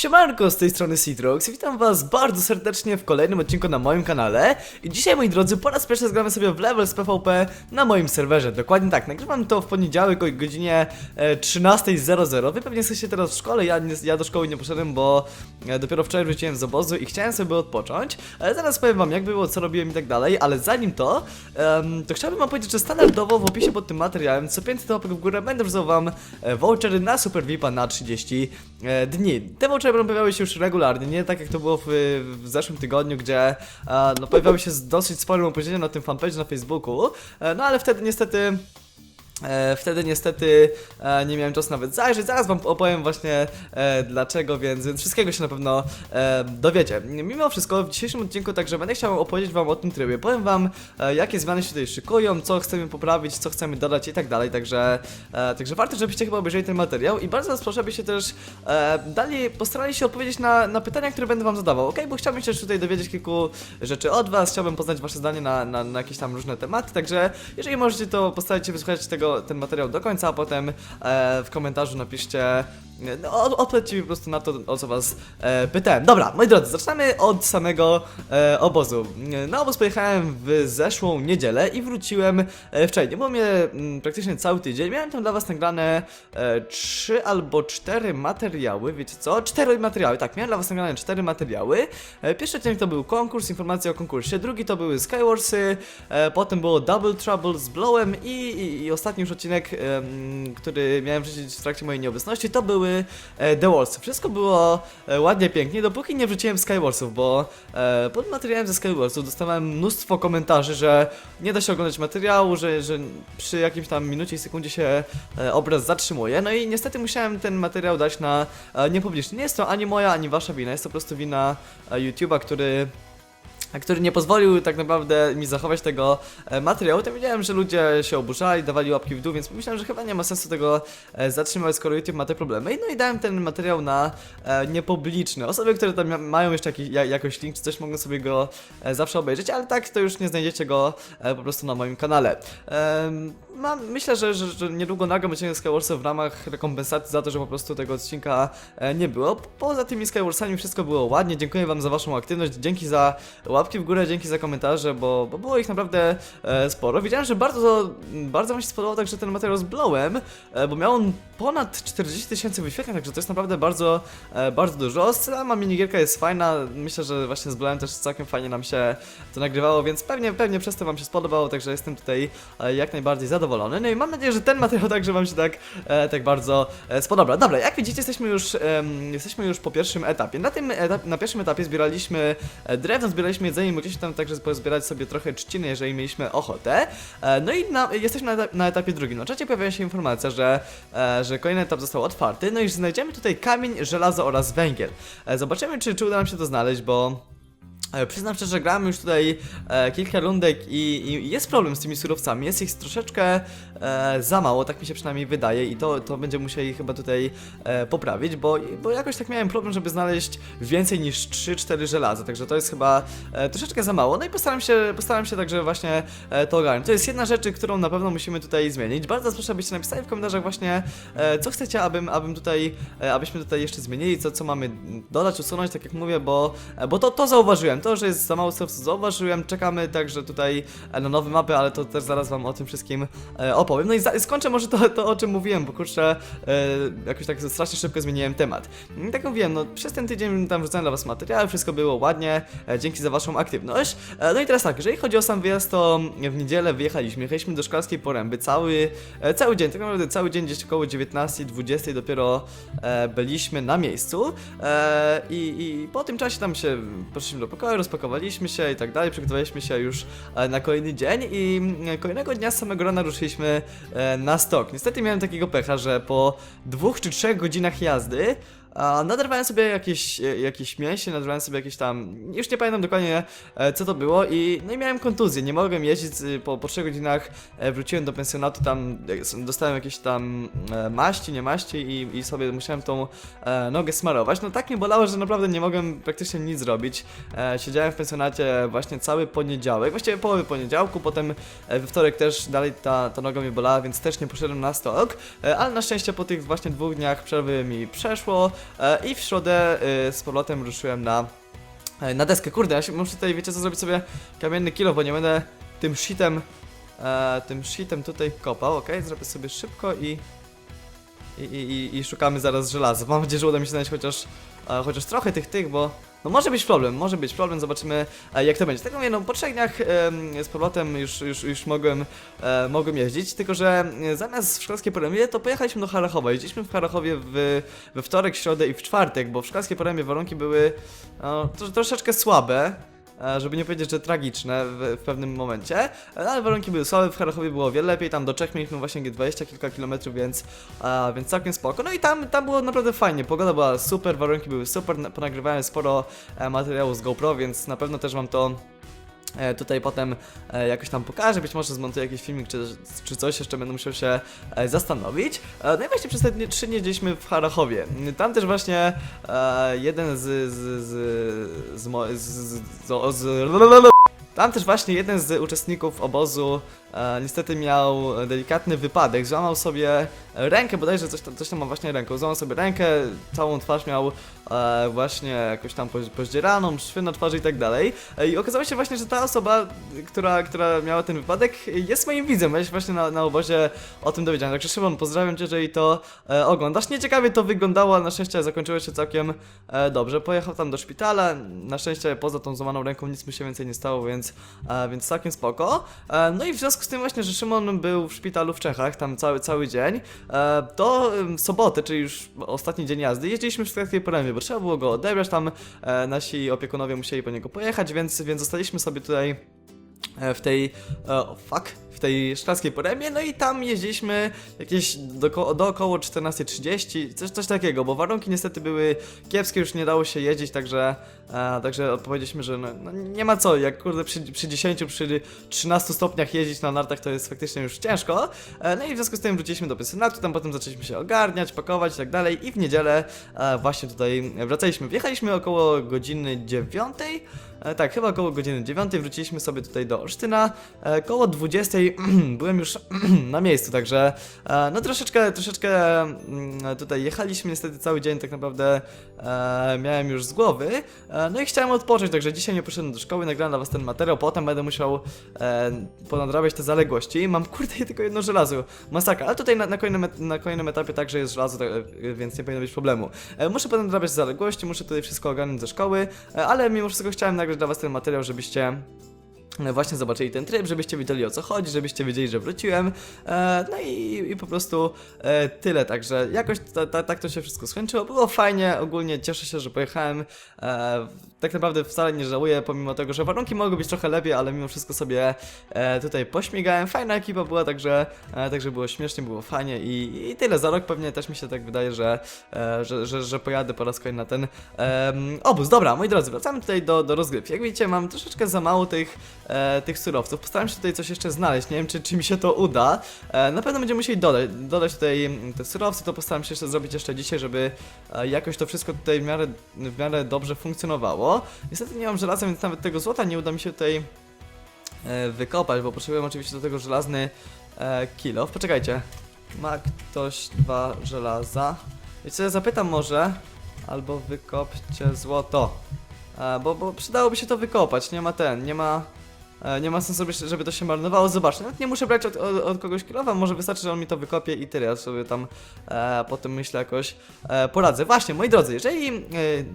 Siemanko, z tej strony Citrox. Witam was bardzo serdecznie w kolejnym odcinku na moim kanale. I dzisiaj, moi drodzy, po raz pierwszy zgramy sobie w Levels PvP na moim serwerze. Dokładnie tak, nagrywam to w poniedziałek o godzinie e, 13.00 Wy pewnie jesteście teraz w szkole, ja, nie, ja do szkoły nie poszedłem, bo e, dopiero wczoraj wróciłem z obozu i chciałem sobie odpocząć Ale zaraz powiem wam jak było, co robiłem i tak dalej, ale zanim to, em, to chciałbym wam powiedzieć, że standardowo w opisie pod tym materiałem co 500 łapek w górę będę wrzucał wam e, vouchery na Super VIPa na 30 e, dni. Te vouchery pojawiały się już regularnie, nie tak jak to było w, w zeszłym tygodniu, gdzie e, no, pojawiały się z dosyć sporym opóźnieniem na tym fanpage na Facebooku, e, no ale wtedy niestety E, wtedy niestety e, nie miałem czasu nawet zajrzeć, zaraz wam opowiem właśnie e, dlaczego, więc, więc wszystkiego się na pewno e, dowiecie. Mimo wszystko w dzisiejszym odcinku także będę chciał opowiedzieć wam o tym trybie. Powiem wam e, jakie zmiany się tutaj szykują, co chcemy poprawić, co chcemy dodać i tak dalej, także, e, także warto, żebyście chyba obejrzeli ten materiał i bardzo was proszę, abyście też e, dali, postarali się odpowiedzieć na, na pytania, które będę wam zadawał, ok? Bo chciałbym się tutaj dowiedzieć kilku rzeczy od was, chciałbym poznać wasze zdanie na, na, na jakieś tam różne tematy, także jeżeli możecie to postarać się wysłuchać tego, ten materiał do końca, a potem e, w komentarzu napiszcie no, od- odpowiedzcie mi po prostu na to, o co was e, pytałem. Dobra, moi drodzy, zaczynamy od samego e, obozu. Na obóz pojechałem w zeszłą niedzielę i wróciłem e, wczoraj. Nie było mnie mm, praktycznie cały tydzień. Miałem tam dla was nagrane e, trzy albo cztery materiały, wiecie co? Cztery materiały, tak, miałem dla was nagrane cztery materiały. E, pierwszy odcinek to był konkurs, informacja o konkursie. Drugi to były Skywarsy, e, potem było Double Trouble z Blowem i, i, i ostatni już odcinek, em, który miałem wrzucić w trakcie mojej nieobecności, to były e, The Wars. Wszystko było e, ładnie, pięknie, dopóki nie wrzuciłem Skywarsów, bo e, pod materiałem ze Skywarsów dostałem mnóstwo komentarzy, że nie da się oglądać materiału, że, że przy jakimś tam minucie i sekundzie się obraz zatrzymuje. No i niestety musiałem ten materiał dać na niepubliczny. Nie jest to ani moja, ani wasza wina, jest to po prostu wina YouTube'a, który który nie pozwolił tak naprawdę mi zachować tego e, materiału, to wiedziałem, że ludzie się oburzali, dawali łapki w dół, więc pomyślałem, że chyba nie ma sensu tego e, zatrzymać, skoro YouTube ma te problemy. No i dałem ten materiał na e, niepubliczny. Osoby, które tam mają jeszcze jakiś, ja, jakoś link czy coś, mogą sobie go zawsze obejrzeć, ale tak to już nie znajdziecie go po prostu na moim kanale. Mam, myślę, że, że, że niedługo nagram odcinek Skywarsów w ramach rekompensacji za to, że po prostu tego odcinka nie było. Poza tymi Skywarsami wszystko było ładnie. Dziękuję wam za waszą aktywność, dzięki za łapki w górę, dzięki za komentarze, bo, bo było ich naprawdę e, sporo. Widziałem, że bardzo, bardzo wam się spodobał także ten materiał z Blowem, e, bo miał on ponad 40 tysięcy wyświetleń, także to jest naprawdę bardzo, e, bardzo dużo. Sama minigierka jest fajna, myślę, że właśnie z Blowem też całkiem fajnie nam się to nagrywało, więc pewnie, pewnie przez to wam się spodobało, także jestem tutaj e, jak najbardziej zadowolony. No i mam nadzieję, że ten materiał także wam się tak, e, tak bardzo e, spodoba. Dobra, jak widzicie, jesteśmy już, em, jesteśmy już po pierwszym etapie. Na tym na pierwszym etapie zbieraliśmy e, drewno, zbieraliśmy jedzenie, mogliśmy tam także pozbierać sobie trochę trzciny, jeżeli mieliśmy ochotę. E, no i na, jesteśmy na, na etapie drugim. Na czacie pojawia się informacja, że, e, że kolejny etap został otwarty, no i znajdziemy tutaj kamień, żelazo oraz węgiel. E, zobaczymy, czy, czy uda nam się to znaleźć, bo... E, Przyznam szczerze, że grałem już tutaj e, kilka rundek i, i jest problem z tymi surowcami, jest ich troszeczkę e, za mało, tak mi się przynajmniej wydaje i to, to będziemy musieli chyba tutaj e, poprawić, bo, bo jakoś tak miałem problem, żeby znaleźć więcej niż 3-4 żelaza, także to jest chyba e, troszeczkę za mało, no i postaram się, postaram się także właśnie e, to ogarnąć. To jest jedna rzecz, którą na pewno musimy tutaj zmienić. Bardzo proszę, abyście napisali w komentarzach właśnie, e, co chcecie, abym, abym tutaj, e, abyśmy tutaj jeszcze zmienili, co, co mamy dodać, usunąć, tak jak mówię, bo, e, bo to, to zauważyłem, to, że jest za mało surowców zauważyłem, czekamy także tutaj e, na nowe mapy, ale to też zaraz wam o tym wszystkim e, opowiem. No i za, skończę może to, to, o czym mówiłem, bo kurczę, e, jakoś tak strasznie szybko zmieniłem temat. Mm, Tak mówiłem, no przez ten tydzień tam wrzucałem dla was materiały, wszystko było ładnie, dzięki za waszą aktywność. No i teraz tak, jeżeli chodzi o sam wyjazd, to w niedzielę wyjechaliśmy, jechaliśmy do Szklarskiej Poręby, cały, cały dzień, tak naprawdę cały dzień, gdzieś około 19-20 dopiero e, byliśmy na miejscu i, i po tym czasie tam się poszliśmy do pokoju, rozpakowaliśmy się i tak dalej, przygotowaliśmy się już e, na kolejny dzień i mm, kolejnego dnia z samego rana ruszyliśmy e, na stok. Niestety miałem takiego pecha, że po dwóch czy trzech godzinach jazdy a naderwałem sobie jakieś, e, jakieś mięśnie, naderwałem sobie jakieś tam, już nie pamiętam dokładnie e, co to było i no i miałem kontuzję, nie mogłem jeździć, e, po, po 3 godzinach e, wróciłem do pensjonatu, tam dostałem jakieś tam maści, nie maści i, i sobie musiałem tą nogę smarować, no tak mnie bolało, że naprawdę nie mogłem praktycznie nic zrobić, siedziałem w pensjonacie właśnie cały poniedziałek, właściwie połowy poniedziałku, potem we wtorek też dalej ta, ta noga mnie bolała, więc też nie poszedłem na stok, ale na szczęście po tych właśnie dwóch dniach przerwy mi przeszło, i w środę e, z powrotem ruszyłem na, e, na deskę. Kurde, ja się, muszę tutaj, wiecie co, zrobić sobie kamienny kilo, bo nie będę tym shitem, e, tym shitem tutaj kopał, ok? Zrobię sobie szybko i, i, i, i, szukamy zaraz żelaza. Mam nadzieję, że uda mi się znaleźć chociaż, e, chociaż trochę tych tych, bo no może być problem, może być problem, zobaczymy e, jak to będzie. Tak mówię, no po trzech dniach z powrotem już, już, już mogłem, e, mogłem jeździć, tylko że e, zamiast w szkolskie porębie to pojechaliśmy do Harachowa. Jeździliśmy w Harachowie w, we wtorek, środę i w czwartek, bo w szkolskie porębie warunki były no, tro, troszeczkę słabe. E, Żeby nie powiedzieć, że tragiczne w, w pewnym momencie, e, ale warunki były słabe, w Harachowie było wiele lepiej, tam do Czech mieliśmy właśnie 20 kilka kilometrów, więc, e, więc całkiem spoko. No i tam, tam było naprawdę fajnie, pogoda była super, warunki były super, na- ponagrywałem sporo materiału z GoPro, więc na pewno też wam to tutaj potem e, jakoś tam pokażę, być może zmontuję jakiś filmik czy, czy coś, jeszcze będę musiał się e, zastanowić. E, no i właśnie przez te trzy dni jeździliśmy w Harachowie. Tam też właśnie e, jeden z z z z, z, z, z tam też właśnie jeden z uczestników obozu e, niestety miał delikatny wypadek, złamał sobie rękę, bodajże coś tam, coś tam ma właśnie ręką, złamał sobie rękę, całą twarz miał e, właśnie jakoś tam poździeraną, szwy na twarzy i tak dalej. E, I okazało się właśnie, że ta osoba, która, która miała ten wypadek jest moim widzem, ja się właśnie na, na obozie o tym dowiedziałem. Także Szymon, pozdrawiam Cię, jeżeli to e, oglądasz. Nieciekawie to wyglądało, ale na szczęście zakończyło się całkiem dobrze. Pojechał tam do szpitala, na szczęście poza tą złamaną ręką nic mu się więcej nie stało, więc, więc całkiem spoko. No i w związku z tym właśnie, że Szymon był w szpitalu w Czechach, tam cały, cały dzień, e, to em, w sobotę, czyli już ostatni dzień jazdy, jeździliśmy w szwedzkiej porębie, bo trzeba było go odebrać, tam e, nasi opiekunowie musieli po niego pojechać, więc, więc zostaliśmy sobie tutaj e, w tej, e, o fuck, w tej szklarskiej porębie, no i tam jeździliśmy jakieś do, do około 14.30, coś, coś takiego, bo warunki niestety były kiepskie, już nie dało się jeździć, także, e, także odpowiedzieliśmy, że no, no nie ma co, jak kurde przy, przy 10, przy 13 stopniach jeździć na nartach to jest faktycznie już ciężko, e, no i w związku z tym wróciliśmy do pensjonatu, tam potem zaczęliśmy się ogarniać, pakować i tak dalej. I w niedzielę e, właśnie tutaj wracaliśmy, wjechaliśmy około godziny 9, E, tak, chyba około godziny 9 wróciliśmy sobie tutaj do Olsztyna. E, koło 20 byłem już na miejscu, także e, no troszeczkę, troszeczkę mm, tutaj jechaliśmy niestety cały dzień tak naprawdę e, miałem już z głowy. E, no i chciałem odpocząć, także dzisiaj nie poszedłem do szkoły, nagrałem dla was ten materiał, potem będę musiał e, ponadrabiać te zaległości. Mam kurde tylko jedno żelazo, masakra, ale tutaj na, na, kolejnym, na kolejnym etapie także jest żelazo, tak, e, więc nie powinno być problemu. E, muszę ponadrabiać zaległości, muszę tutaj wszystko ogarnąć ze szkoły, e, ale mimo wszystko chciałem nagrać dla was ten materiał, żebyście właśnie zobaczyli ten tryb, żebyście wiedzieli o co chodzi, żebyście wiedzieli, że wróciłem. E, no i, i po prostu e, tyle, także jakoś ta, ta, tak to się wszystko skończyło. Było fajnie, ogólnie cieszę się, że pojechałem. E, tak naprawdę wcale nie żałuję, pomimo tego, że warunki mogły być trochę lepiej, ale mimo wszystko sobie e, tutaj pośmigałem. Fajna ekipa była, także, e, także było śmiesznie, było fajnie i, i tyle. Za rok pewnie też mi się tak wydaje, że, e, że, że, że pojadę po raz kolejny na ten em, obóz. Dobra, moi drodzy, wracamy tutaj do, do rozgrywki. Jak widzicie, mam troszeczkę za mało tych, e, tych surowców. Postaram się tutaj coś jeszcze znaleźć. Nie wiem, czy, czy mi się to uda. E, na pewno będziemy musieli dodać, dodać tutaj mm, te surowce. To postaram się jeszcze zrobić jeszcze dzisiaj, żeby e, jakoś to wszystko tutaj w miarę, w miarę dobrze funkcjonowało. Niestety nie mam żelaza, więc nawet tego złota nie uda mi się tutaj e, wykopać, bo potrzebuję oczywiście do tego żelazny e, kilo. Poczekajcie. Ma ktoś dwa żelaza? Co ja zapytam może? Albo wykopcie złoto. E, bo, bo przydałoby się to wykopać, nie ma ten, nie ma... E, nie ma sensu, żeby- to się marnowało. Zobaczcie, nawet nie muszę brać od, od, od kogoś kilowa, może wystarczy, że on mi to wykopie i tyle. Ja sobie tam e, potem myślę jakoś e, poradzę. Właśnie, moi drodzy, jeżeli e,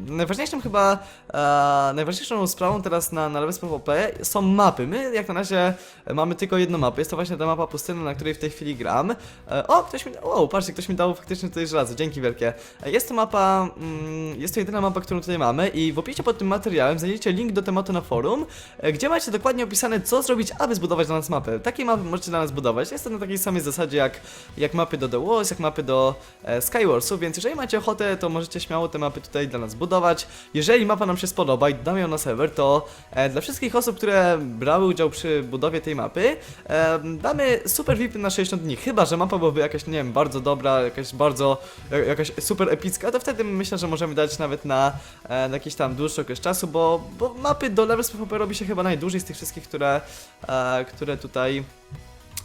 najważniejszym chyba, e, najważniejszą sprawą teraz na, na PvP są mapy. My jak na razie mamy tylko jedną mapę, jest to właśnie ta mapa pustyny, na której w tej chwili gram. E, o, ktoś mi, o, patrzcie, ktoś mi dał faktycznie tutaj żelazo, dzięki wielkie. E, jest to mapa, mm, jest to jedyna mapa, którą tutaj mamy i w opisie pod tym materiałem znajdziecie link do tematu na forum, e, gdzie macie dokładnie opisane, co zrobić, aby zbudować dla nas mapę. Takie mapy możecie dla nas budować. Jest to na takiej samej zasadzie jak, jak mapy do The Walls, jak mapy do e, Skywarsów, więc jeżeli macie ochotę, to możecie śmiało te mapy tutaj dla nas budować. Jeżeli mapa nam się spodoba i dodamy ją na serwer, to e, dla wszystkich osób, które brały udział przy budowie tej mapy, e, damy super VIP na 60 dni. Chyba, że mapa byłaby jakaś, nie wiem, bardzo dobra, jakaś bardzo, e, jakaś super epicka, to wtedy myślę, że możemy dać nawet na, e, na jakiś tam dłuższy okres czasu, bo, bo mapy do Levels PvP robi się chyba najdłużej z tych wszystkich, które, e, które tutaj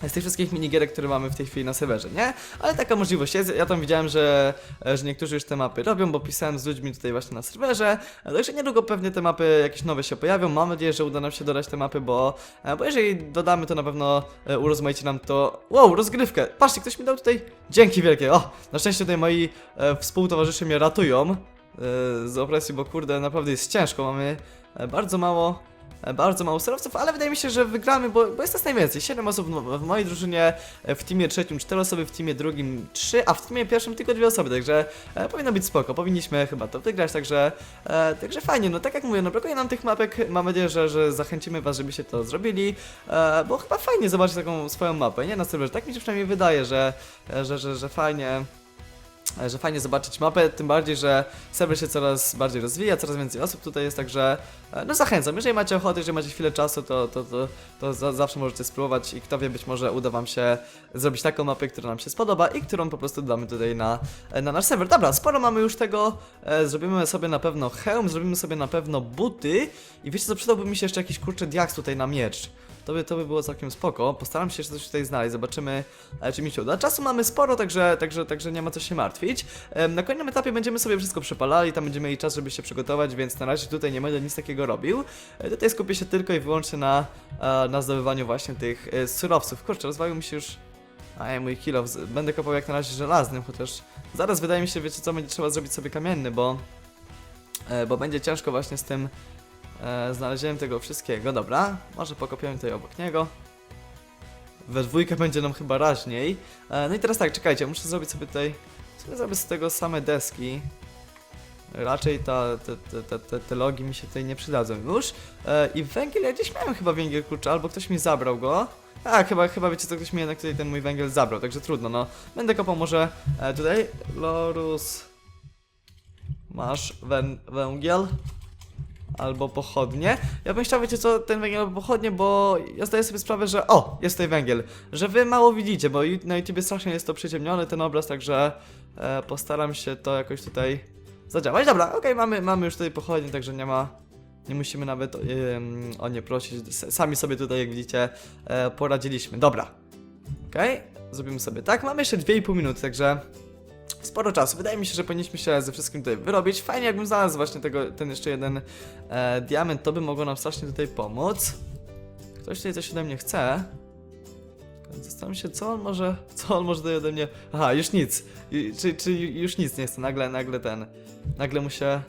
z tych wszystkich minigierek, które mamy w tej chwili na serwerze, nie? Ale taka możliwość jest, ja tam widziałem, że, e, że niektórzy już te mapy robią, bo pisałem z ludźmi tutaj właśnie na serwerze, e, także niedługo pewnie te mapy jakieś nowe się pojawią, mam nadzieję, że uda nam się dodać te mapy, bo, e, bo jeżeli dodamy, to na pewno e, urozmaici nam to... Wow, rozgrywkę! Patrzcie, ktoś mi dał tutaj... Dzięki wielkie! O! Na szczęście tutaj moi e, współtowarzysze mnie ratują e, z opresji, bo kurde, naprawdę jest ciężko, mamy e, bardzo mało e, bardzo mało surowców, ale wydaje mi się, że wygramy, bo, bo jest nas najwięcej. 7 osób w, mojej drużynie, e, w teamie trzecim 4 osoby, w teamie drugim 3, a w teamie pierwszym tylko 2 osoby, także e, powinno być spoko. Powinniśmy chyba to wygrać, także, e, także fajnie. No tak jak mówię, no brakuje nam tych mapek. Mam nadzieję, że, że zachęcimy was, żebyście to zrobili, e, bo chyba fajnie zobaczyć taką swoją mapę, nie na serwerze. Tak mi się przynajmniej wydaje, że, e, że, że, że fajnie że fajnie zobaczyć mapę, tym bardziej, że serwer się coraz bardziej rozwija, coraz więcej osób tutaj jest, także e, no zachęcam, jeżeli macie ochotę, jeżeli macie chwilę czasu, to, to, to, to za, zawsze możecie spróbować i kto wie, być może uda wam się zrobić taką mapę, która nam się spodoba i którą po prostu damy tutaj na, e, na nasz serwer. Dobra, sporo mamy już tego, e, zrobimy sobie na pewno hełm, zrobimy sobie na pewno buty i wiecie co, przydałby mi się jeszcze jakiś kurczę diaks tutaj na miecz. To by, to by było całkiem spoko. Postaram się jeszcze coś tutaj znaleźć, zobaczymy, e, czy mi się uda. Czasu mamy sporo, także, także, także nie ma co się martwić. Na kolejnym etapie będziemy sobie wszystko przepalali, tam będziemy mieli czas, żeby się przygotować, więc na razie tutaj nie będę nic takiego robił. E, Tutaj skupię się tylko i wyłącznie na, e, na zdobywaniu właśnie tych surowców. Kurczę, rozwalił mi się już... A mój kilo, będę kopał jak na razie żelaznym, chociaż zaraz wydaje mi się, wiecie co, będzie trzeba zrobić sobie kamienny, bo, bo będzie ciężko właśnie z tym e, znalezieniem tego wszystkiego. Dobra, może pokopiemy tutaj obok niego. We dwójkę będzie nam chyba raźniej. E, no i teraz tak, czekajcie, muszę zrobić sobie tutaj. Sobie zrobię z tego same deski. Raczej ta, te, te, te, te, logi mi się tutaj nie przydadzą już. E, I węgiel, ja gdzieś miałem chyba węgiel klucza, albo ktoś mi zabrał go. A, chyba, chyba wiecie co, ktoś mi jednak tutaj ten mój węgiel zabrał, także trudno, no. Będę kopał może e, tutaj. Lorus. Masz wę węgiel albo pochodnie. Ja bym chciał, wiecie co, ten węgiel albo pochodnie, bo ja zdaję sobie sprawę, że o, jest tutaj węgiel, że wy mało widzicie, bo na YouTubie strasznie jest to przyciemniony ten obraz, także e, postaram się to jakoś tutaj zadziałać. Dobra, okej, mamy, mamy już tutaj pochodnie, także nie ma, nie musimy nawet o nie prosić, sami sobie tutaj, jak widzicie, e, poradziliśmy. Dobra, okej, zrobimy sobie tak, mamy jeszcze 2,5 minuty, także sporo czasu. Wydaje mi się, że powinniśmy się ze wszystkim tutaj wyrobić. Fajnie, jakbym znalazł właśnie tego, ten jeszcze jeden e, diament, to by mogło nam strasznie tutaj pomóc. Ktoś tutaj coś ode mnie chce. Zastanawiam się, co on może, co on może tutaj ode mnie... Aha, już nic. Czy, czy już nic nie chce, nagle, nagle ten, nagle mu się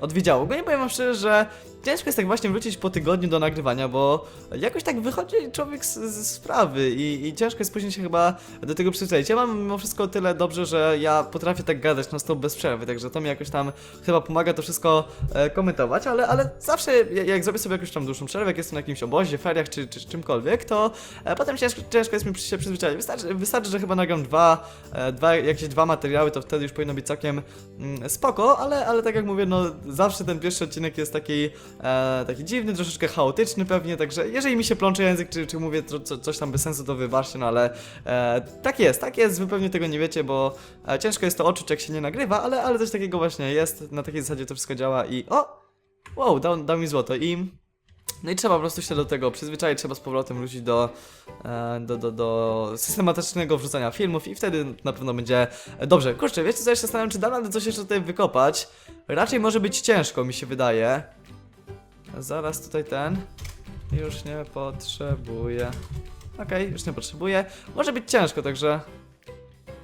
odwiedziało. Nie powiem wam szczerze, że ciężko jest tak właśnie wrócić po tygodniu do nagrywania, bo jakoś tak wychodzi człowiek z, z sprawy i, i ciężko jest później się chyba do tego przyzwyczaić. Ja mam mimo wszystko tyle dobrze, że ja potrafię tak gadać na stop bez przerwy, także to mi jakoś tam chyba pomaga to wszystko e, komentować, ale, ale zawsze jak, jak zrobię sobie jakąś tam dłuższą przerwę, jak jestem na jakimś obozie, feriach czy, czy, czymkolwiek, to e, potem ciężko, ciężko jest mi się przyzwyczaić. Wystarczy, wystarczy, że chyba nagram dwa, e, dwa, jakieś dwa materiały, to wtedy już powinno być całkiem mm, spoko, ale, ale tak jak mówię, no zawsze ten pierwszy odcinek jest taki, e, taki dziwny, troszeczkę chaotyczny pewnie, także jeżeli mi się plącze język, czy, czy mówię co, coś tam bez sensu, to wybaczcie, no ale e, tak jest, tak jest, wy pewnie tego nie wiecie, bo e, ciężko jest to odczuć, jak się nie nagrywa, ale, ale coś takiego właśnie jest, na takiej zasadzie to wszystko działa i o! Wow, dał, dał mi złoto i... No i trzeba po prostu się do tego przyzwyczaić, trzeba z powrotem wrócić do, e, do, do, do systematycznego wrzucania filmów i wtedy na pewno będzie dobrze. Kurczę, wiecie co, ja się zastanawiam, czy dam radę coś jeszcze tutaj wykopać. Raczej może być ciężko, mi się wydaje. Zaraz tutaj ten. Już nie potrzebuję. Okej, już nie potrzebuję. Może być ciężko, także...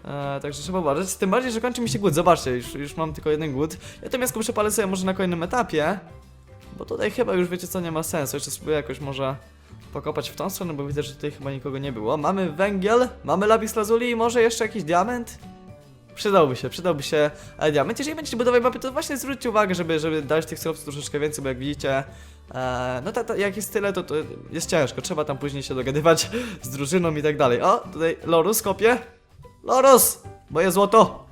E, także trzeba uważać. Tym bardziej, że kończy mi się głód. Zobaczcie, już, już mam tylko jeden głód. Ja to miasto przepalę sobie może na kolejnym etapie. Bo tutaj chyba już wiecie co, nie ma sensu. Jeszcze spróbuję jakoś może pokopać w tą stronę, bo widzę, że tutaj chyba nikogo nie było. Mamy węgiel, mamy lapis lazuli i może jeszcze jakiś diament? Przydałby się, przydałby się e, diament. Jeżeli będziecie budować mapy, to właśnie zwróćcie uwagę, żeby, żeby dać tych surowców troszeczkę więcej, bo jak widzicie, e, no ta, ta, jak jest tyle, to, to jest ciężko. Trzeba tam później się dogadywać z drużyną i tak dalej. O, tutaj Lorus kopie. Lorus! Moje złoto!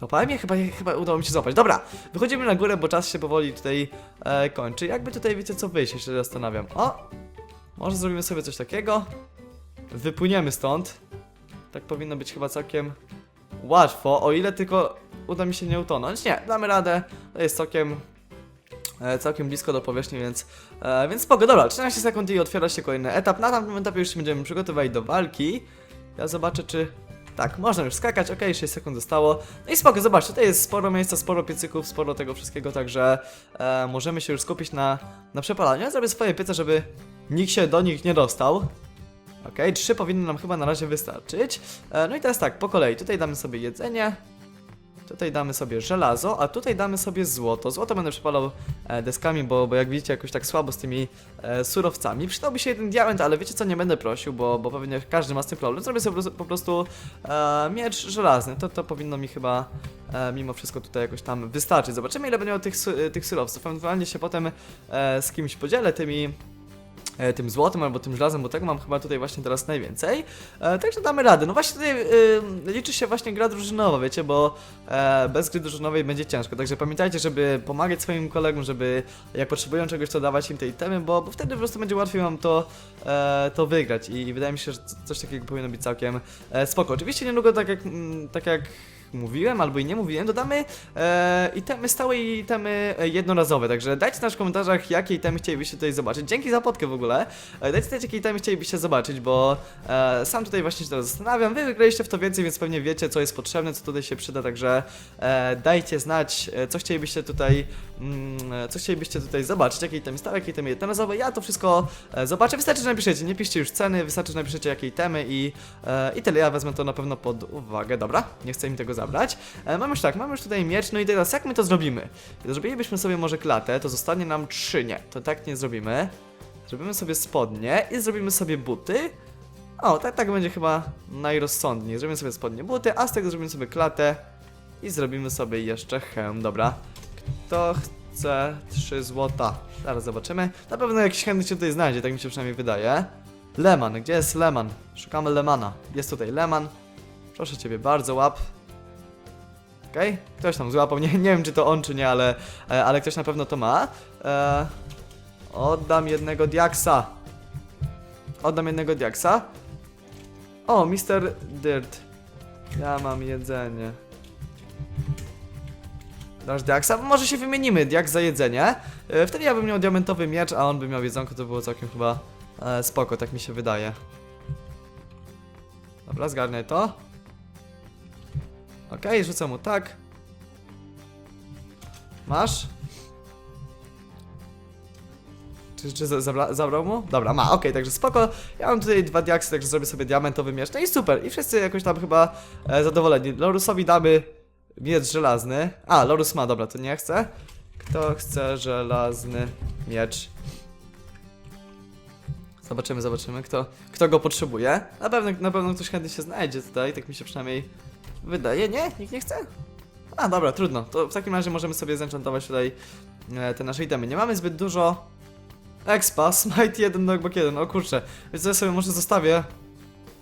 Kopałem je? Chyba, chyba udało mi się złapać. Dobra, wychodzimy na górę, bo czas się powoli tutaj e, kończy. Jakby tutaj, wiecie co, wyjść, jeszcze zastanawiam. O! Może zrobimy sobie coś takiego. Wypłyniemy stąd. Tak powinno być chyba całkiem łatwo, o ile tylko uda mi się nie utonąć. Nie, damy radę. To jest całkiem e, całkiem blisko do powierzchni, więc, e, więc spoko, dobra, 13 sekund i otwiera się kolejny etap. Na tamtym etapie już się będziemy przygotowywali do walki. Ja zobaczę, czy... Tak, można już skakać, ok, 6 sekund zostało. No i spoko, zobaczcie, tutaj jest sporo miejsca, sporo piecyków, sporo tego wszystkiego, także e, możemy się już skupić na, na przepalaniu. Ja zrobię swoje piece, żeby nikt się do nich nie dostał. Okej, trzy powinny nam chyba na razie wystarczyć. E, no i teraz tak, po kolei. Tutaj damy sobie jedzenie. Tutaj damy sobie żelazo, a tutaj damy sobie złoto. Złoto będę przepalał e, deskami, bo, bo jak widzicie jakoś tak słabo z tymi e, surowcami. Przydałby się jeden diament, ale wiecie co, nie będę prosił, bo, bo pewnie każdy ma z tym problem. Zrobię sobie po prostu, e, miecz żelazny. To, to powinno mi chyba e, mimo wszystko tutaj jakoś tam wystarczyć. Zobaczymy ile miał tych, tych surowców. Ewentualnie się potem e, z kimś podzielę tymi tym złotem albo tym żelazem, bo tego mam chyba tutaj właśnie teraz najwięcej. E, także damy radę. No właśnie tutaj e, liczy się właśnie gra drużynowa, wiecie, bo e, bez gry drużynowej będzie ciężko. Także pamiętajcie, żeby pomagać swoim kolegom, żeby jak potrzebują czegoś, to dawać im te itemy, bo, bo wtedy po prostu będzie łatwiej wam to, e, to wygrać. I, I wydaje mi się, że coś takiego powinno być całkiem e, spoko. Oczywiście niedługo, tak jak, mm, tak jak mówiłem, albo i nie mówiłem, dodamy e, itemy stałe i itemy e, jednorazowe, także dajcie w komentarzach, jakie itemy chcielibyście tutaj zobaczyć. Dzięki za podkę w ogóle. E, dajcie znać, jakie itemy chcielibyście zobaczyć, bo e, sam tutaj właśnie się teraz zastanawiam. Wy wygraliście w to więcej, więc pewnie wiecie, co jest potrzebne, co tutaj się przyda, także e, dajcie znać, e, co chcielibyście tutaj, mm, e, co chcielibyście tutaj zobaczyć, jakie itemy stałe, jakie itemy jednorazowe. Ja to wszystko e, zobaczę. Wystarczy, że napiszecie, nie piszcie już ceny, wystarczy, że napiszecie, jakie itemy i, e, i tyle. Ja wezmę to na pewno pod uwagę. Dobra, nie chcę mi tego zabrać. E, mamy już tak, mamy już tutaj miecz, no i teraz jak my to zrobimy? Zrobilibyśmy sobie może klatę, to zostanie nam trzy, nie, to tak nie zrobimy. Zrobimy sobie spodnie i zrobimy sobie buty. O, tak, tak będzie chyba najrozsądniej. Zrobimy sobie spodnie, buty, a z tego zrobimy sobie klatę i zrobimy sobie jeszcze hełm, dobra. Kto chce 3 złota? Zaraz zobaczymy. Na pewno jakiś chętny się tutaj znajdzie, tak mi się przynajmniej wydaje. Leman, gdzie jest Leman? Szukamy Lemana. Jest tutaj Leman. Proszę ciebie bardzo, łap. Okej, ktoś tam złapał, nie, nie wiem czy to on czy nie, ale, e, ale ktoś na pewno to ma. E, oddam jednego diaksa. Oddam jednego diaksa. O, Mr. Dirt. Ja mam jedzenie. Dasz diaksa? Może się wymienimy, diak za jedzenie. E, wtedy ja bym miał diamentowy miecz, a on by miał jedzonko, to było całkiem chyba e, spoko, tak mi się wydaje. Dobra, zgarnę to. Okej, rzucę mu tak. Masz? Czy, czy za- zabra, zabrał mu? Dobra, ma, okej, także spoko. Ja mam tutaj dwa diaksy, także zrobię sobie diamentowy miecz. No i super, i wszyscy jakoś tam chyba e, zadowoleni. Lorusowi damy miecz żelazny. A, Lorus ma, dobra, to nie chcę. Kto chce żelazny miecz? Zobaczymy, zobaczymy, kto, kto go potrzebuje. Na pewno, na pewno ktoś chętnie się znajdzie tutaj, tak mi się przynajmniej wydaje. Nie? Nikt nie chce? A, dobra, trudno. To w takim razie możemy sobie zenchantować tutaj e, te nasze itemy. Nie mamy zbyt dużo expa, smite 1, knockback 1, o kurczę. Więc ja sobie może zostawię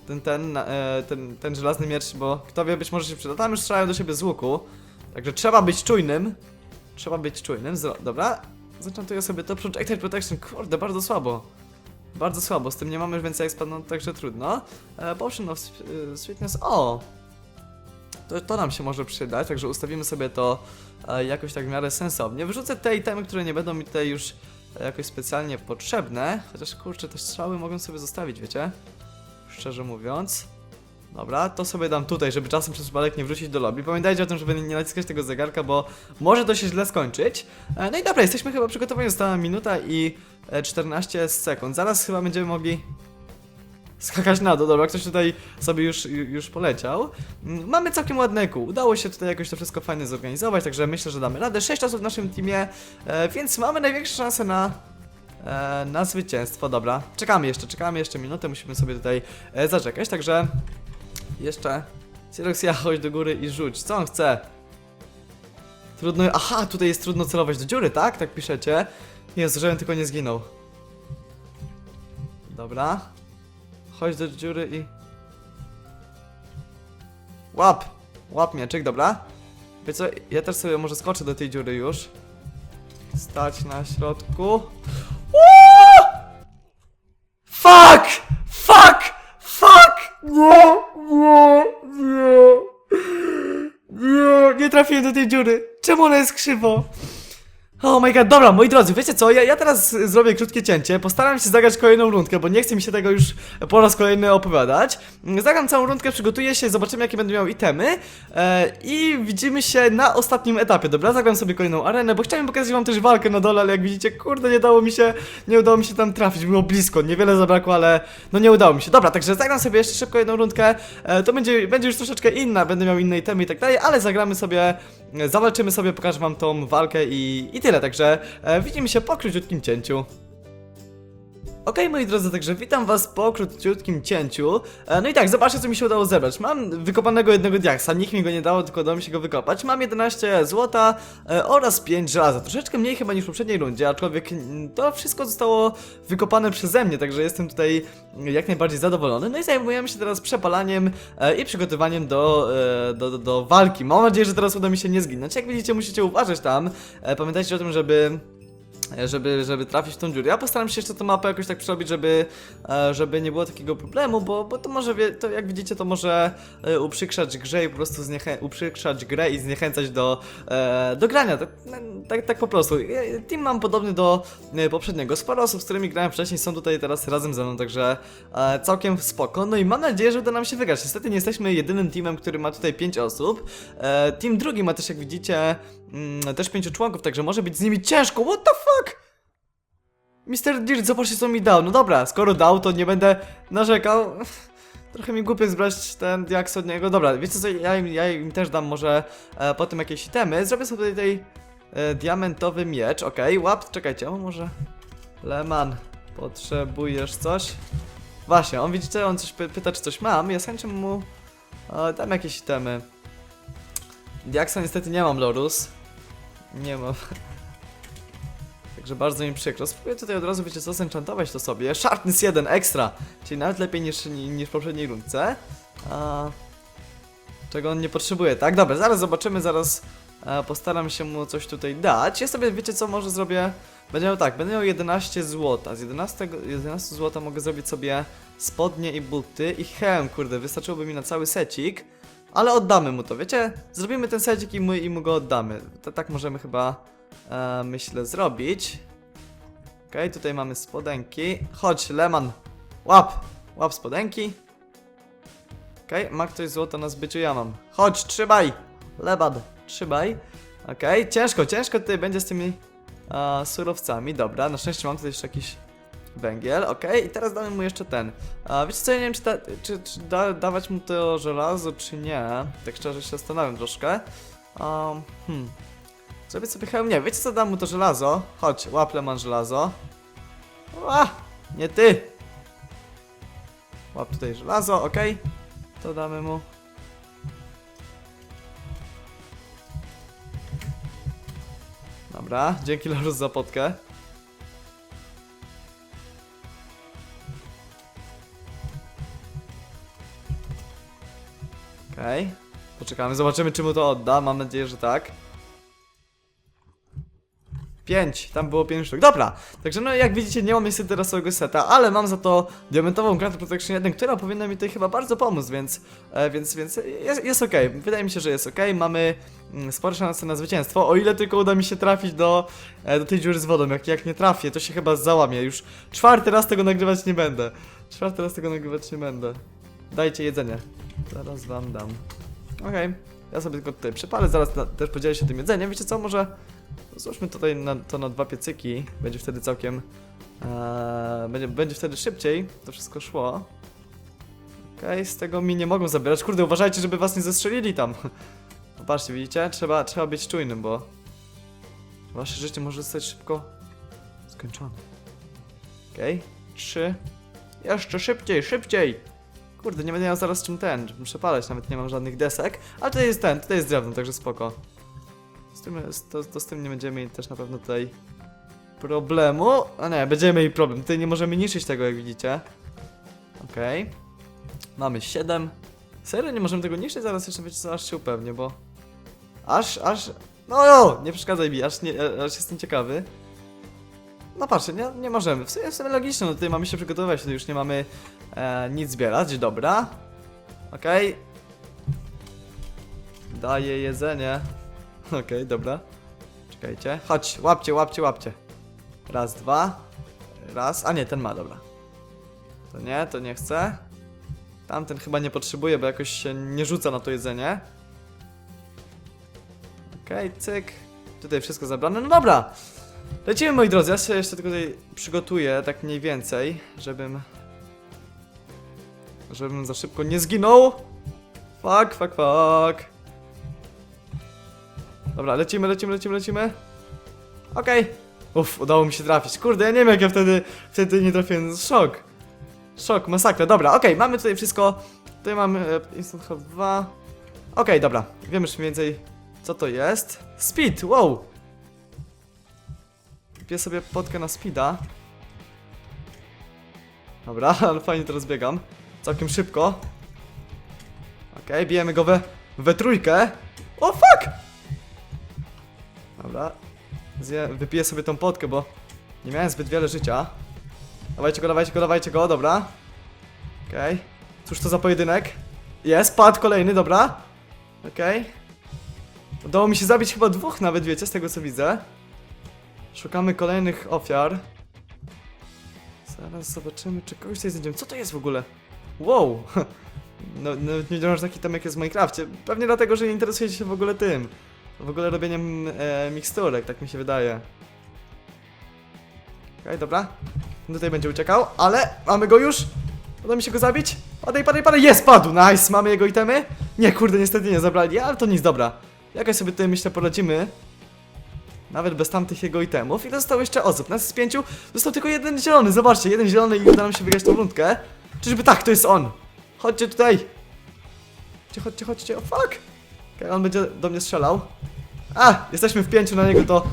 ten, ten, e, ten, ten żelazny miecz, bo kto wie, być może się przyda. Tam już strzelają do siebie z łuku, także trzeba być czujnym. Trzeba być czujnym, Zro dobra. Zenchantuję sobie to Projected Protection, kurde, bardzo słabo. Bardzo słabo, z tym nie mamy już więcej expa, no także trudno. E, Potion of e, Sweetness, o! To, to nam się może przydać, także ustawimy sobie to e, jakoś tak w miarę sensownie. Wyrzucę te itemy, które nie będą mi tutaj już e, jakoś specjalnie potrzebne, chociaż kurczę, te strzały mogę sobie zostawić, wiecie? Szczerze mówiąc. Dobra, to sobie dam tutaj, żeby czasem przez przypadek nie wrócić do lobby. Pamiętajcie o tym, żeby nie naciskać tego zegarka, bo może to się źle skończyć. E, No i dobra, jesteśmy chyba przygotowani, została minuta i e, 14 sekund. Zaraz chyba będziemy mogli skakać na dół. Dobra, ktoś tutaj sobie już, już poleciał. Mm, Mamy całkiem ładne kół. Udało się tutaj jakoś to wszystko fajnie zorganizować, także myślę, że damy radę. 6 osób w naszym teamie, e, więc mamy największe szanse na, e, na zwycięstwo. Dobra, czekamy jeszcze, czekamy jeszcze minutę, musimy sobie tutaj e, zaczekać, także jeszcze... Sirox, ja chodź do góry i rzuć. Co on chce? Trudno... Aha, tutaj jest trudno celować do dziury, tak? Tak piszecie. Jezu, żebym tylko nie zginął. Dobra. Chodź do dziury i... Łap! Łap mieczyk, dobra. Wiecie co, ja też sobie może skoczę do tej dziury już. Stać na środku. Uuu! Fuck! Fuck! Fuck! Nie, nie, nie. Nie, nie trafiłem do tej dziury. Czemu ona jest krzywo? Oh my god, dobra, moi drodzy, wiecie co, ja, ja teraz zrobię krótkie cięcie, postaram się zagrać kolejną rundkę, bo nie chce mi się tego już po raz kolejny opowiadać. Zagram całą rundkę, przygotuję się, zobaczymy jakie będę miał itemy e, i widzimy się na ostatnim etapie, dobra? Zagram sobie kolejną arenę, bo chciałem pokazać wam też walkę na dole, ale jak widzicie, kurde, nie dało mi się, nie udało mi się tam trafić, było blisko, niewiele zabrakło, ale no nie udało mi się. Dobra, także zagram sobie jeszcze szybko jedną rundkę, e, to będzie, będzie już troszeczkę inna, będę miał inne itemy i tak dalej, ale zagramy sobie, zawalczymy sobie, pokażę wam tą walkę i, i tyle, także e, widzimy się po króciutkim cięciu. Okej, moi drodzy, także witam was po króciutkim cięciu. E, No i tak, zobaczcie co mi się udało zebrać. Mam wykopanego jednego diaksa, nikt mi go nie dało, tylko udało mi się go wykopać. Mam 11 złota e, oraz 5 żelaza. Troszeczkę mniej chyba niż w poprzedniej rundzie, aczkolwiek mm, to wszystko zostało wykopane przeze mnie, także jestem tutaj jak najbardziej zadowolony. No i zajmujemy się teraz przepalaniem e, i przygotowaniem do, e, do, do, do walki. Mam nadzieję, że teraz uda mi się nie zginąć. Jak widzicie, musicie uważać tam. E, Pamiętajcie o tym, żeby żeby, żeby trafić w tą dziurę. Ja postaram się jeszcze tę mapę jakoś tak przerobić, żeby, e, żeby nie było takiego problemu, bo, bo to może, to jak widzicie, to może e, uprzykrzać grze i po prostu zniechę- uprzykrzać grę i zniechęcać do, e, do grania. Tak, tak, tak po prostu. E, Team mam podobny do e, poprzedniego. Sporo osób, z którymi grałem wcześniej, są tutaj teraz razem ze mną, także e, całkiem spoko. No i mam nadzieję, że uda nam się wygrać. Niestety nie jesteśmy jedynym teamem, który ma tutaj 5 osób. E, team drugi ma też, jak widzicie, mm, też 5 członków, także może być z nimi ciężko. What the fuck? Mr. Dirt, zobaczcie co mi dał. No dobra, skoro dał, to nie będę narzekał. Trochę mi głupio zbrać ten diaks od niego. Dobra, wiecie co, ja im, ja im też dam może e, potem jakieś itemy. Zrobię sobie tutaj e, diamentowy miecz, okej, łap, czekajcie, o może... Leman, potrzebujesz coś? Właśnie, on widzicie, on coś py pyta, czy coś mam, ja z chęcią mu e, dam jakieś itemy. Diaksa niestety nie mam, Lorus. Nie mam. Także bardzo mi przykro. Spróbuję tutaj od razu, wiecie co, zenchantować to sobie. Sharpness 1 ekstra, czyli nawet lepiej niż, niż w poprzedniej rundce. A, czego on nie potrzebuje, tak? Dobra, zaraz zobaczymy, zaraz e, postaram się mu coś tutaj dać. Ja sobie, wiecie co, może zrobię... Będę miał tak, będę miał 11 złota. Z 11, 11 złota mogę zrobić sobie spodnie i buty i hełm, kurde, wystarczyłoby mi na cały secik. Ale oddamy mu to, wiecie? Zrobimy ten secik i mu, i mu go oddamy. To, tak możemy chyba, e, myślę, zrobić. Okej, tutaj mamy spodenki. Chodź, Leman. Łap! Łap spodenki. Okej, ma ktoś złoto na zbyciu? Ja mam. Chodź, trzymaj! Leban, trzymaj. Okej, ciężko, ciężko tutaj będzie z tymi e, surowcami. Dobra, na szczęście mam tutaj jeszcze jakiś węgiel. Okej, i teraz damy mu jeszcze ten. A wiecie co, ja nie wiem, czy, czy, czy da, dawać mu to żelazo, czy nie. Tak szczerze się zastanawiam troszkę. Um, hmm. Zrobię sobie hełm. Nie, wiecie co, dam mu to żelazo. Chodź, łap Leman żelazo. A, nie ty! Łap tutaj żelazo, okej. To damy mu. Dobra, dzięki Lorus za potkę. Okej. Poczekamy, zobaczymy czy mu to odda. Mam nadzieję, że tak. 5, tam było 5 sztuk. Dobra, także no jak widzicie nie mam niestety teraz całego seta, ale mam za to diamentową Grant Protection 1, która powinna mi tutaj chyba bardzo pomóc, więc e, więc, więc jest, jest okej. Wydaje mi się, że jest okej. Mamy mm, spore szanse na zwycięstwo, o ile tylko uda mi się trafić do, e, do tej dziury z wodą. Jak, jak nie trafię, to się chyba załamie. Już czwarty raz tego nagrywać nie będę. Czwarty raz tego nagrywać nie będę. Dajcie jedzenie. Zaraz wam dam. Okej. Ja sobie tylko tutaj przepalę, zaraz na, też podzielę się tym jedzeniem. Wiecie co, może złóżmy tutaj na, to na dwa piecyki. Będzie wtedy całkiem... E, będzie, będzie wtedy szybciej to wszystko szło. Okej, z tego mi nie mogą zabierać. Kurde, uważajcie, żeby was nie zestrzelili tam. Popatrzcie, widzicie? Trzeba, trzeba być czujnym, bo... Wasze życie może zostać szybko skończone. Okej, trzy. Jeszcze szybciej, szybciej! Kurde, nie będę miał zaraz czym ten, żeby przepalać, nawet nie mam żadnych desek. Ale tutaj jest ten, tutaj jest drewno, także spoko. Z tym, to, to z tym nie będziemy mieli też na pewno tutaj problemu. A nie, będziemy mieli problem. Tutaj nie możemy niszczyć tego, jak widzicie. Okej. Mamy 7. Serio, nie możemy tego niszczyć? Zaraz jeszcze wiecie co, aż się upewnię, bo... Aż, aż... No, no nie przeszkadzaj mi, aż, nie, aż jestem ciekawy. No patrzcie, nie, nie możemy. W sumie, w sumie logiczne, no tutaj mamy się przygotowywać, tutaj już nie mamy e, nic zbierać, dobra. Okej. Daję jedzenie. Okej, dobra. Czekajcie, chodź, łapcie, łapcie, łapcie. Raz, dwa. Raz, a nie, ten ma, dobra. To nie, to nie chcę. Tamten chyba nie potrzebuje, bo jakoś się nie rzuca na to jedzenie. Okej, cyk. Tutaj wszystko zabrane. No dobra. Lecimy moi drodzy, ja się jeszcze tylko tutaj przygotuję, tak mniej więcej, żebym... Żebym za szybko nie zginął. Fuck, fuck, fuck. Dobra, lecimy, lecimy, lecimy, lecimy. Okej. Uff, udało mi się trafić. Kurde, ja nie wiem jak ja wtedy, wtedy nie trafiłem. Szok. Szok, masakra. Dobra, okej, mamy tutaj wszystko. Tutaj mamy e, Instant Hub 2. Okej, dobra. Wiemy już mniej więcej co to jest. Speed, wow. Kupię sobie potkę na speeda. Dobra, ale fajnie teraz biegam. Całkiem szybko. Okej, bijemy go we, we trójkę. O fuck! Dobra. Zje, wypiję sobie tą potkę, bo nie miałem zbyt wiele życia. Dawajcie go, dawajcie go, dawajcie go, dobra. Okej. Cóż to za pojedynek? Jest, padł kolejny, dobra. Okej. Udało mi się zabić chyba dwóch nawet, wiecie, z tego co widzę. Szukamy kolejnych ofiar. Zaraz zobaczymy, czy kogoś tutaj znajdziemy. Co to jest w ogóle? Wow! No, no nie że taki tam jak jest w Minecrafcie. Pewnie dlatego, że nie interesujecie się w ogóle tym. W ogóle robieniem e, miksturek, tak mi się wydaje. Okej, dobra. Tutaj będzie uciekał, ale mamy go już. Uda mi się go zabić? Padaj, padaj, padaj. Jest, padł. Nice. Mamy jego itemy? Nie, kurde, niestety nie zabrali, ale to nic, dobra. Jakoś sobie tutaj, myślę, poradzimy. Nawet bez tamtych jego itemów. I zostało jeszcze osób. Nas z pięciu został tylko jeden zielony. Zobaczcie, jeden zielony i uda nam się wygrać tą rundkę. Czyżby tak, to jest on. Chodźcie tutaj. Chodźcie, chodźcie, chodźcie. O fuck. Okej, on będzie do mnie strzelał. A, jesteśmy w pięciu na niego, to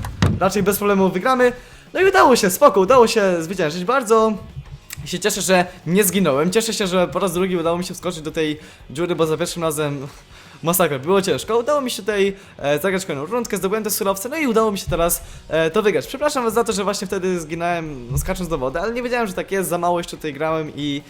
raczej bez problemu wygramy. No i udało się, spoko, udało się zwyciężyć. Bardzo się cieszę, że nie zginąłem. Cieszę się, że po raz drugi udało mi się wskoczyć do tej dziury, bo za pierwszym razem masakra, było ciężko. Udało mi się tutaj e, zagrać kolejną rundkę, zdobyłem te surowce, no i udało mi się teraz e, to wygrać. Przepraszam was za to, że właśnie wtedy zginąłem no, skacząc do wody, ale nie wiedziałem, że tak jest, za mało jeszcze tutaj grałem i,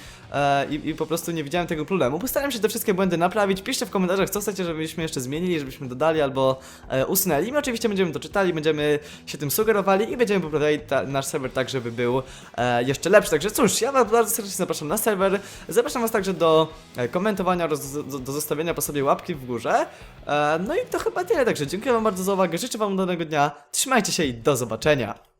i, i po prostu nie widziałem tego problemu. Postaram się te wszystkie błędy naprawić. Piszcie w komentarzach, co chcecie, żebyśmy jeszcze zmienili, żebyśmy dodali albo e, usunęli. My oczywiście będziemy to czytali, będziemy się tym sugerowali i będziemy poprawiali ta, nasz serwer tak, żeby był e, jeszcze lepszy. Także cóż, ja was bardzo serdecznie zapraszam na serwer. Zapraszam was także do e, komentowania oraz do, do, do zostawienia po sobie łapki w górze. E, no i to chyba tyle, także dziękuję wam bardzo za uwagę, życzę wam udanego dnia, trzymajcie się i do zobaczenia.